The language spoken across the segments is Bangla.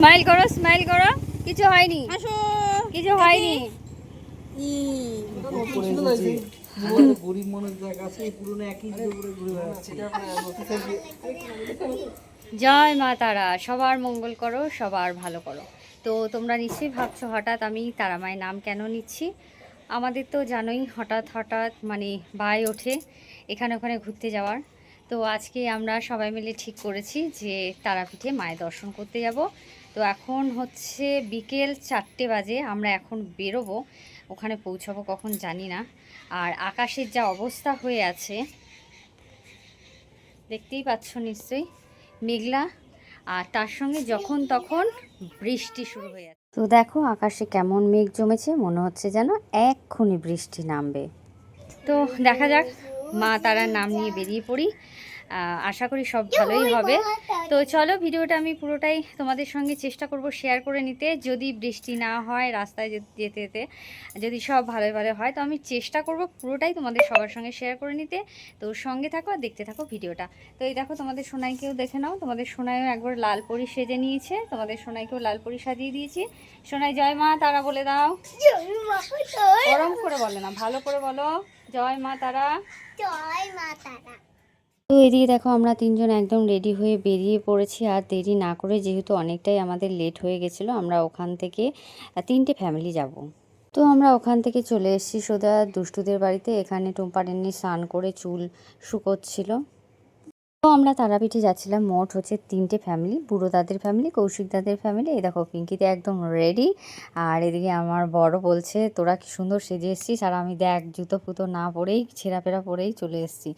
স্মাইল করো স্মাইল করো। কিছু হয়নি। কিছু হয়নি। জয় মা তারা সবার মঙ্গল করো সবার ভালো করো। তো তোমরা নিশ্চয়ই ভাবছ হঠাৎ আমি তারা মায়ের নাম কেন নিচ্ছি? আমাদের তো জানোই হঠাৎ হঠাৎ মানে বাই ওঠে এখানে ওখানে ঘুরতে যাওয়ার। তো আজকে আমরা সবাই মিলে ঠিক করেছি যে তারাপীঠে মায়ের দর্শন করতে যাব। তো এখন হচ্ছে বিকেল চারটে বাজে, আমরা এখন বেরোবো। ওখানে পৌঁছাবো কখন জানি না। আর আকাশের যা অবস্থা হয়ে আছে, দেখতেই পাচ্ছ নিশ্চয়ই, মেঘলা। আর তার সঙ্গে যখন তখন বৃষ্টি শুরু হয়ে যাচ্ছে। তো দেখো আকাশে কেমন মেঘ জমেছে, মনে হচ্ছে যেন এক্ষুনি বৃষ্টি নামবে। তো দেখা যাক, মা তারার নাম নিয়ে বেরিয়ে পড়ি। আশা করি সব ভালোই হবে। তো চলো ভিডিওটা আমি পুরোটাই তোমাদের সঙ্গে চেষ্টা করব শেয়ার করে নিতে। যদি বৃষ্টি না হয় রাস্তায় যেতে যেতে যদি সব ভালো ভালো হয় তো আমি চেষ্টা করব পুরোটাই তোমাদের সবার সঙ্গে শেয়ার করে নিতে। তো সঙ্গে থাকো আর দেখতে থাকো ভিডিওটা। তো এই দেখো তোমাদের সোনাইকেও দেখে নাও। তোমাদের সোনাইও একবার লাল পরি সেজে নিয়েছে। তোমাদের সোনাইকেও লাল পরি সাজিয়ে দিয়েছি। সোনাই জয় মা তারা বলে দাও। গরম করে বলে না ভালো করে বলো। জয় মা তারা। জয় মা তারা। তো এদিকে দেখো আমরা তিনজন একদম রেডি হয়ে বেরিয়ে পড়েছি, আর দেরি না করে যেহেতু অনেকটাই আমাদের লেট হয়ে গেছিল, আমরা ওখান থেকে তিনটে ফ্যামিলি যাব। তো আমরা ওখান থেকে চলে এসেছি সোজা দুষ্টুদের বাড়িতে, এখানে টুম্পারেন্নি স্নান করে চুল শুকোচ্ছিল। তো আমরা তারাপীঠে যাচ্ছিলাম, মোট হচ্ছে তিনটে ফ্যামিলি বুড়ো দাদের ফ্যামিলি কৌশিক দাদের ফ্যামিলি এই দেখো পিঙ্কিতে একদম রেডি আর এদিকে আমার বড় বলছে, তোরা কি সুন্দর সেজে এসছিস? আর আমি দেখ, জুতো ফুতো না পরেই ছেঁড়াপেড়া পরেই চলে এসেছি।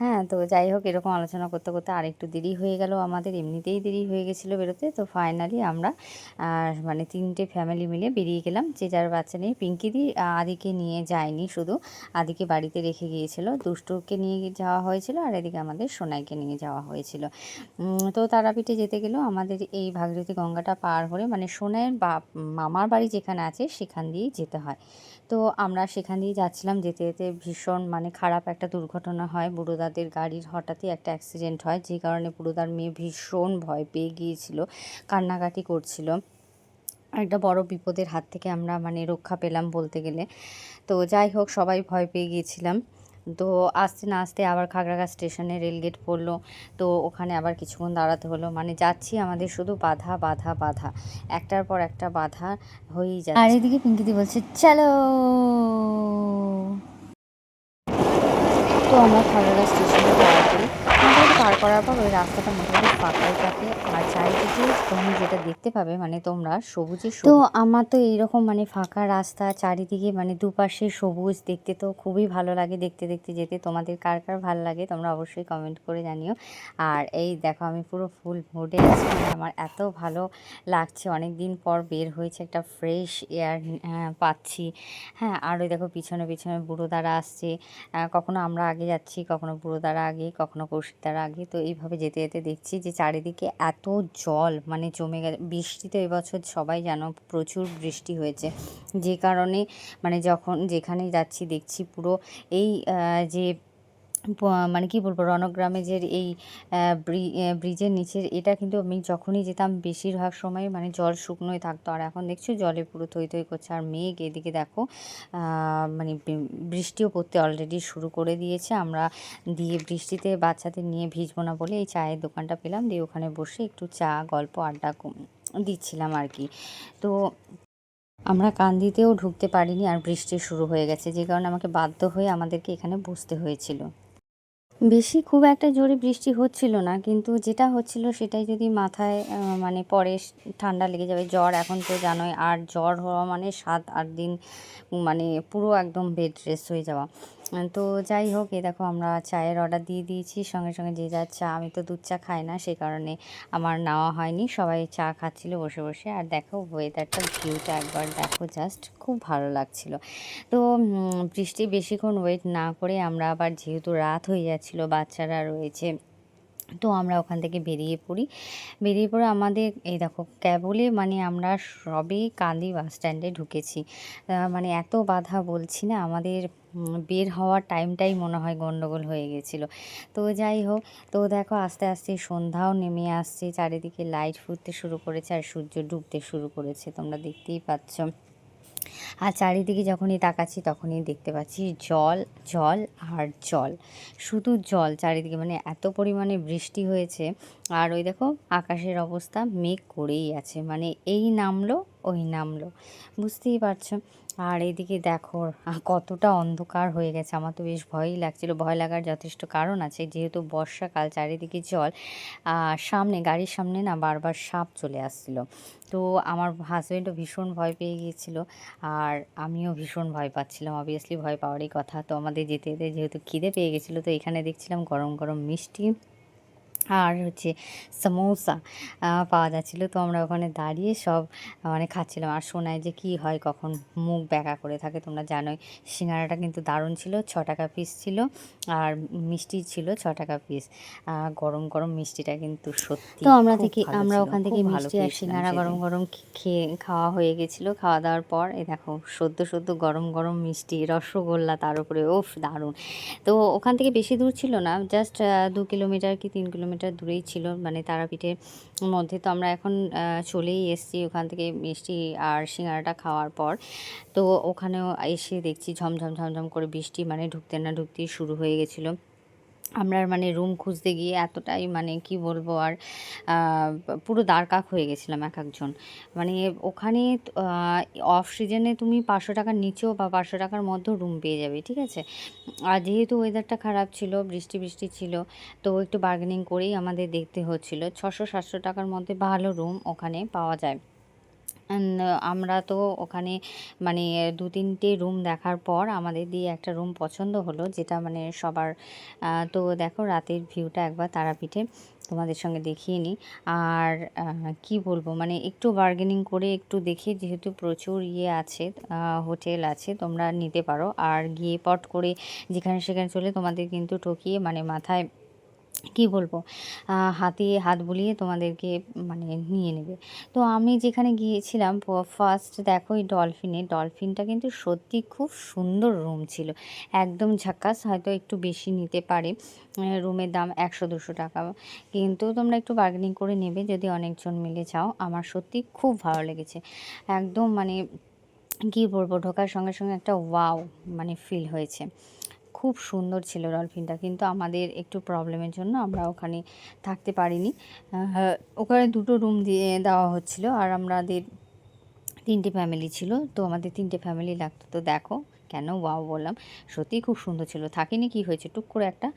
হ্যাঁ তো যাই হোক, এরকম আলোচনা করতে করতে আর একটু দেরি হয়ে গেল আমাদের, এমনিতেই দেরি হয়ে গেছিল বেরোতে। তো ফাইনালি আমরা আর মানে তিনটে ফ্যামিলি মিলে বেরিয়ে গেলাম। যে যার বাচ্চা নিয়ে পিঙ্কিদি আদিকে নিয়ে যায়নি শুধু, আদিকে বাড়িতে রেখে গিয়েছিল। দুষ্টুকে নিয়ে যাওয়া হয়েছিল আর এদিকে আমাদের সোনাইকে নিয়ে যাওয়া হয়েছিল। তো তারাপীঠে যেতে গেলেও আমাদের এই ভাগীরথী গঙ্গাটা পার হলে মানে সোনাইয়ের বা মামার বাড়ি যেখানে আছে সেখান দিয়েই যেতে হয়। তো আমরা সেখান দিয়ে যাচ্ছিলাম যেতে যেতে ভীষণ মানে খারাপ একটা দুর্ঘটনা হয়। বুড়োদাদের গাড়ির হঠাৎই একটা অ্যাক্সিডেন্ট হয়, যে কারণে বুড়োদার মেয়ে ভীষণ ভয় পেয়ে গিয়েছিল, কান্নাকাটি করছিল। একটা বড় বিপদের হাত থেকে আমরা মানে রক্ষা পেলাম বলতে গেলে। তো যাই হোক, সবাই ভয় পেয়ে গিয়েছিলাম। তো আসতে না আসতে আবার খাগড়াঘাট স্টেশনে রেলগেট পড়ল। তো ওখানে আবার কিছুক্ষণ দাঁড়াতে হলো। মানে যাচ্ছি আমাদের শুধু বাধা বাধা বাধা। একটার পর একটা বাধা হয়েই যায় আর এদিকে পিঙ্কিদি বলছে চলো! তো আমরা খাগড়াঘাট স্টেশনে করার পর ওই রাস্তাটা মোটামুটি ফাঁকাই থাকে। আর চারিদিকে তুমি যেটা দেখতে পাবে মানে তোমরা সবুজে তো আমার তো এইরকম মানে ফাঁকা রাস্তা, চারিদিকে মানে দুপাশে সবুজ দেখতে তো খুবই ভালো লাগে। দেখতে দেখতে যেতে তোমাদের কার কার ভালো লাগে তোমরা অবশ্যই কমেন্ট করে জানিও। আর এই দেখো আমি পুরো ফুল ভোটে আছি মানে আমার এত ভালো লাগছে। অনেক দিন পর বের হয়েছে একটা ফ্রেশ এয়ার পাচ্ছি। হ্যাঁ আর ওই দেখো পিছনে পিছনে বুড়ো দ্বারা আসছে। কখনো আমরা আগে যাচ্ছি, কখনো বুড়ো দ্বারা আগে, কখনো কৌশিক দ্বারা আগে। তো এইভাবে যেতে যেতে দেখছি যে চারিদিকে এত জল মানে জমে গেছে। বৃষ্টি তো এবছর সবাই জানো প্রচুর বৃষ্টি হয়েছে। যে কারণে মানে যখন যেখানে যাচ্ছি দেখছি পুরো এই যে মানে কি বলব রণগ্রামে যে এই ব্রি- ব্রিজের নিচের এটা কিন্তু আমি যখনই যেতাম বেশিরভাগ সময় মানে জল শুকনোই থাকতো। আর এখন দেখছ জলে পুরো থই থই করছে। আর মেঘ এদিকে দেখো মানে বৃষ্টিও পড়তে অলরেডি শুরু করে দিয়েছে। আমরা দিয়ে বৃষ্টিতে বাচ্চাদের নিয়ে ভিজবো না বলে এই চায়ের দোকানটা পেলাম। দিয়ে ওখানে বসে একটু চা, গল্প, আড্ডা দিচ্ছিলাম আর কি। তো আমরা কান্দিতেও ঢুকতে পারিনি আর বৃষ্টি শুরু হয়ে গেছে। যে কারণে আমাকে বাধ্য হয়ে আমাদেরকে এখানে বসতে হয়েছিল। বেশি খুব একটা জোরে বৃষ্টি হচ্ছিল না, কিন্তু যেটা হচ্ছিল সেটাই যদি মাথায় মানে পরে ঠান্ডা লেগে যাবে, জ্বর এখন তো জানোই, আর জ্বর হওয়া মানে সাত, আট দিন মানে পুরো একদম বেড রেস্ট হয়ে যাওয়া। তো যাই হোক এ দেখো আমরা চায়ের অর্ডার দিয়ে দিয়েছি। সঙ্গে সঙ্গে যে যার চা, আমি তো দুধ চা খাই না, সেই কারণে আমার নেওয়া হয়নি। সবাই চা খাচ্ছিল বসে বসে। আর দেখো ওয়েদারটা ভিউটা একবার দেখো জাস্ট খুব ভালো লাগছিল। তো বৃষ্টি বেশিক্ষণ ওয়েট না করে আমরা আবার যেহেতু রাত হয়ে যাচ্ছিল, বাচ্চারা রয়েছে। তো আমরা ওখান থেকে বেরিয়ে পড়ি। বেরিয়ে পড়ে আমাদের, এই দেখো, কেবলে মানে আমরা সবে কান্দি বাস স্ট্যান্ডে ঢুকেছি। মানে এত বাধা বলছি না, আমাদের বের হওয়ার টাইমটাই মনে হয় গন্ডগোল হয়ে গেছিল। তো যাই হোক, তো দেখো, আস্তে আস্তে সন্ধ্যাও নেমে আসছে, চারিদিকে লাইট ফুটতে শুরু করেছে আর সূর্য ডুবতে শুরু করেছে, তোমরা দেখতেই পাচ্ছ। আর চারিদিকে যখনই তাকাচ্ছি, তখনই দেখতে পাচ্ছি জল জল আর জল। শুধু জল চারিদিকে মানে এত পরিমাণে বৃষ্টি হয়েছে। আর ওই দেখো, আকাশের অবস্থা মেঘ করেই আছে। মানে এই নামলো ওই নামলো। বুঝতেই পারছ? আর এদিকে দেখো, কতটা অন্ধকার হয়ে গেছে। আমার তো বেশ ভয়ই লাগছিল। ভয় লাগার যথেষ্ট কারণ আছে। যেহেতু বর্ষাকাল, চারিদিকে জল সামনে, গাড়ির সামনে না বারবার সাপ চলে আসছিল। তো আমার হাজব্যান্ডও ভীষণ ভয় পেয়ে গিয়েছিল। আর আমিও ভীষণ ভয় পাচ্ছিলাম। অবভিয়াসলি ভয় পাওয়ারই কথা। তো আমাদের যেতে যেতে যেহেতু খিদে পেয়ে গেছিল, তো এখানে দেখছিলাম গরম গরম মিষ্টি। আর হচ্ছে সমোসা পাওয়া যাচ্ছিল। তো আমরা ওখানে দাঁড়িয়ে সব মানে খাচ্ছিলাম। আর শোনায় যে কি হয় কখন মুখ ব্যাকা করে থাকে তোমরা জানোই। সিঙ্গারাটা কিন্তু দারুণ ছিল ছ টাকা পিস ছিল আর মিষ্টি ছিল ছ টাকা পিস গরম গরম মিষ্টিটা কিন্তু সত্যি তো আমরা থেকে আমরা ওখান থেকে ভালো মিষ্টি আর সিঙ্গারা গরম গরম খেয়ে খাওয়া হয়ে গেছিল। খাওয়া দাওয়ার পর এ দেখো সদ্য সদ্য গরম গরম মিষ্টি রসগোল্লা তার উপরে ওফ দারুণ। তো ওখান থেকে বেশি দূর ছিল না জাস্ট দু কিলোমিটার কি তিন কিলোমিটার দূরেই ছিল। মানে তারাপীঠের মধ্যে তো আমরা এখন চলেই এসেছি ওখান থেকে মিষ্টি আর সিঙ্গারাটা খাওয়ার পর। তো ওখানেও এসে দেখছি ঝমঝম ঝমঝম করে বৃষ্টি মানে ঢুকতে না ঢুকতেই শুরু হয়ে গেছিল। আমরা মানে রুম খুঁজতে গিয়ে এতটাই মানে কি বলব আর পুরো দ্বারকাক হয়ে গেছিলাম এক একজন। মানে ওখানে অফ সিজনে তুমি পাঁচশো টাকার নিচেও বা পাঁচশো টাকার মধ্যেও রুম পেয়ে যাবে, ঠিক আছে? আর যেহেতু ওয়েদারটা খারাপ ছিল, বৃষ্টি বৃষ্টি ছিল, তো একটু বার্গেনিং করেই আমাদের দেখতে হচ্ছিল। ছশো সাতশো টাকার মধ্যে ভালো রুম ওখানে পাওয়া যায়। আমরা তো ওখানে মানে দু তিনটে রুম দেখার পর আমাদের দিয়ে একটা রুম পছন্দ হলো, যেটা মানে সবার তো দেখো রাতের ভিউটা একবার তারাপীঠে তোমাদের সঙ্গে দেখিয়ে নিই। আর কি বলব মানে একটু বার্গেনিং করে একটু দেখে, যেহেতু প্রচুর ইয়ে আছে হোটেল আছে, তোমরা নিতে পারো। আর গিয়ে পট করে যেখানে সেখানে চলে তোমাদের কিন্তু ঠকিয়ে মানে মাথায় কি বলব? হাতে হাত বুলিয়ে তোমাদেরকে মানে নিয়ে নেবে। তো আমি যেখানে গিয়েছিলাম ফার্স্ট দেখো এই ডলফিনে ডলফিনটা কিন্তু সত্যি খুব সুন্দর রুম ছিল। একদম ঝাক্কাস হয়তো একটু বেশি নিতে পারে। রুমের দাম একশো দুশো টাকা। কিন্তু তোমরা একটু বার্গেনিং করে নেবে যদি অনেকজন মিলে যাও আমার সত্যি খুব ভালো লেগেছে। একদম মানে কী বলব, ঢোকার সঙ্গে সঙ্গে একটা ওয়াও মানে ফিল হয়েছে। খুব সুন্দর ছিল ডলফিনটা, কিন্তু আমাদের একটু প্রবলেমের জন্য আমরা ওখানে থাকতে পারিনি। ওখানে দুটো রুম দিয়ে দেওয়া হচ্ছিল আর আমাদের তিনটে ফ্যামিলি ছিল, তো আমাদের তিনটে ফ্যামিলি লাগতো। তো দেখো, কেন ওয়াও বললাম? সত্যিই খুব সুন্দর ছিল। থাকিনি কি হয়েছে? টুক করে একটা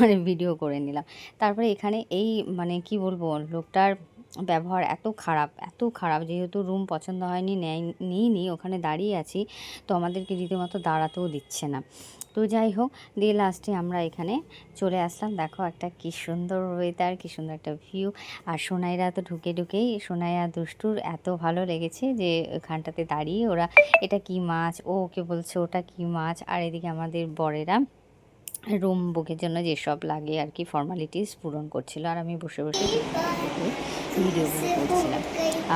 মানে ভিডিও করে নিলাম। তারপরে এখানে এই মানে কি বলব, লোকটার ব্যবহার এত খারাপ এত খারাপ। যেহেতু রুম পছন্দ হয়নি, নেয়, নিইনি, ওখানে দাঁড়িয়ে আছি, তো আমাদেরকে রীতিমতো দাঁড়াতেও দিচ্ছে না। তো যাই হোক, দিয়ে লাস্টে আমরা এখানে চলে আসলাম। দেখো একটা কি সুন্দর ওয়েদার কি সুন্দর একটা ভিউ আর সোনাইরা তো ঢুকে ঢুকেই, সোনাইয়া দুষ্টুর এত ভালো লেগেছে যে ওখানটাতে দাঁড়িয়ে ওরা, এটা কি মাছ? ও ওকে বলছে, ওটা কি মাছ? আর এদিকে আমাদের বরেরা রুম বুকের জন্য যেসব লাগে আর কি ফর্মালিটিস পূরণ করছিল। আর আমি বসে বসে ভিডিওগুলো করছিলাম।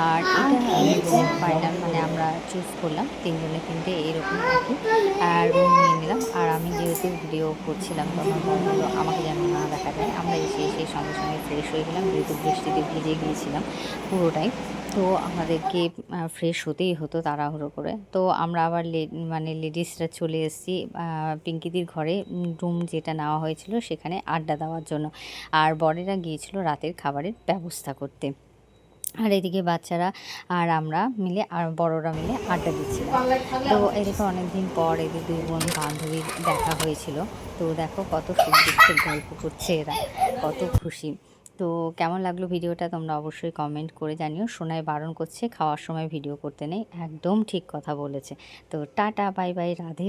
আর এটা আমি রুম পাইলাম মানে আমরা চুজ করলাম, তিনজনে তিনটে এরকম আর কি। আর রুম নিয়ে নিলাম। আর আমি যেহেতু ভিডিও করছিলাম তখন হলো আমাকে যেন না দেখা যায়। আমরা এসে এসে সঙ্গে সঙ্গে ফ্রেশ হয়ে গেলাম, যেহেতু বৃষ্টিতে ভিজে গিয়েছিলাম পুরোটাই। তো আমাদেরকে ফ্রেশ হতেই হতো তাড়াহুড়ো করে। তো আমরা আবার মানে লেডিসরা চলে এসেছি পিঙ্কিদির ঘরে রুম যেটা নেওয়া হয়েছিল সেখানে আড্ডা দেওয়ার জন্য। আর বরেরা গিয়েছিল রাতের খাবারের ব্যবস্থা করতে। আর এদিকে বাচ্চারা আর আমরা মিলে, আর বড়রা মিলে আড্ডা দিচ্ছিলাম। তো এদিকে অনেকদিন পর এদের দুই বোন বান্ধবীর দেখা হয়েছিল। তো দেখো কত সুন্দর গল্প করছে এরা, কত খুশি। তো কেমন লাগল ভিডিওটা তোমরা অবশ্যই কমেন্ট করে জানিও। সোনায় বারণ করছে, খাওয়ার সময় ভিডিও করতে নেই। একদম ঠিক কথা বলেছে। তো টাটা বাই বাই রাধে